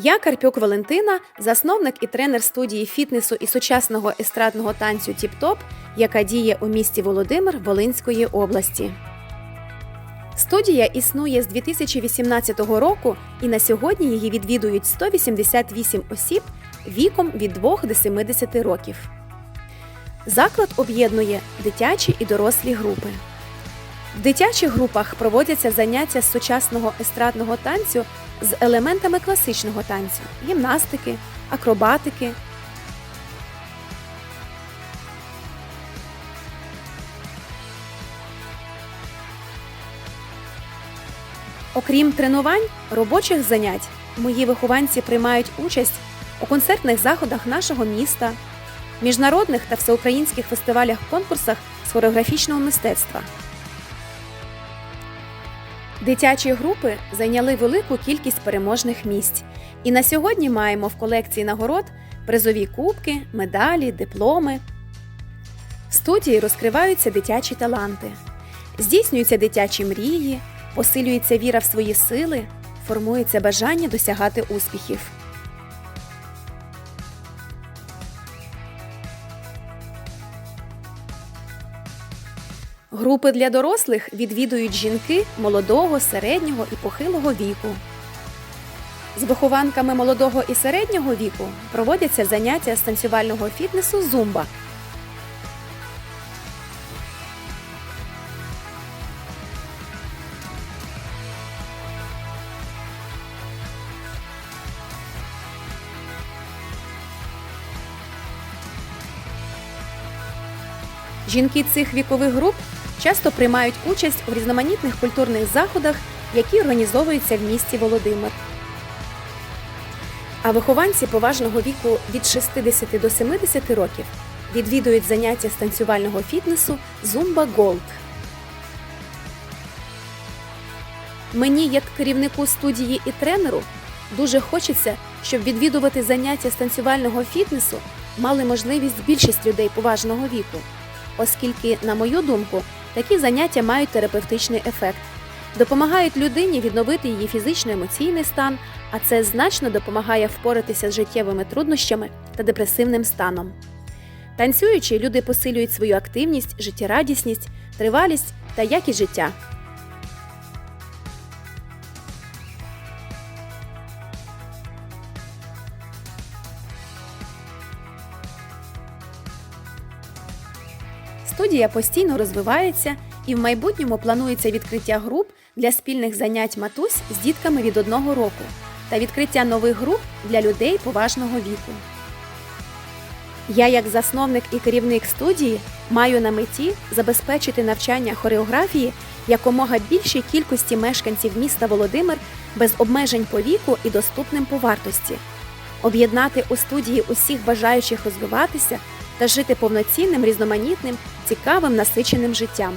Я Карпюк Валентина, засновник і тренер студії фітнесу і сучасного естрадного танцю Тіп-Топ, яка діє у місті Володимир Волинської області. Студія існує з 2018 року, і на сьогодні її відвідують 188 осіб віком від 2 до 70 років. Заклад об'єднує дитячі і дорослі групи. В дитячих групах проводяться заняття з сучасного естрадного танцю з елементами класичного танцю, гімнастики, акробатики. Окрім тренувань, робочих занять, мої вихованці приймають участь у концертних заходах нашого міста, міжнародних та всеукраїнських фестивалях-конкурсах з хореографічного мистецтва. Дитячі групи зайняли велику кількість переможних місць, і на сьогодні маємо в колекції нагород призові кубки, медалі, дипломи. В студії розкриваються дитячі таланти, здійснюються дитячі мрії, посилюється віра в свої сили, формується бажання досягати успіхів. Групи для дорослих відвідують жінки молодого, середнього і похилого віку. З вихованками молодого і середнього віку проводяться заняття з танцювального фітнесу зумба. Жінки цих вікових груп часто приймають участь у різноманітних культурних заходах, які організовуються в місті Володимир. А вихованці поважного віку від 60 до 70 років відвідують заняття з танцювального фітнесу Zumba Gold. Мені, як керівнику студії і тренеру, дуже хочеться, щоб відвідувати заняття з танцювального фітнесу мали можливість більшість людей поважного віку, оскільки, на мою думку, такі заняття мають терапевтичний ефект, допомагають людині відновити її фізично-емоційний стан, а це значно допомагає впоратися з життєвими труднощами та депресивним станом. Танцюючи, люди посилюють свою активність, життєрадісність, тривалість та якість життя. Студія постійно розвивається і в майбутньому планується відкриття груп для спільних занять матусь з дітками від одного року та відкриття нових груп для людей поважного віку. Я, як засновник і керівник студії, маю на меті забезпечити навчання хореографії якомога більшій кількості мешканців міста Володимир без обмежень по віку і доступним по вартості, об'єднати у студії усіх бажаючих розвиватися та жити повноцінним, різноманітним, цікавим, насиченим життям.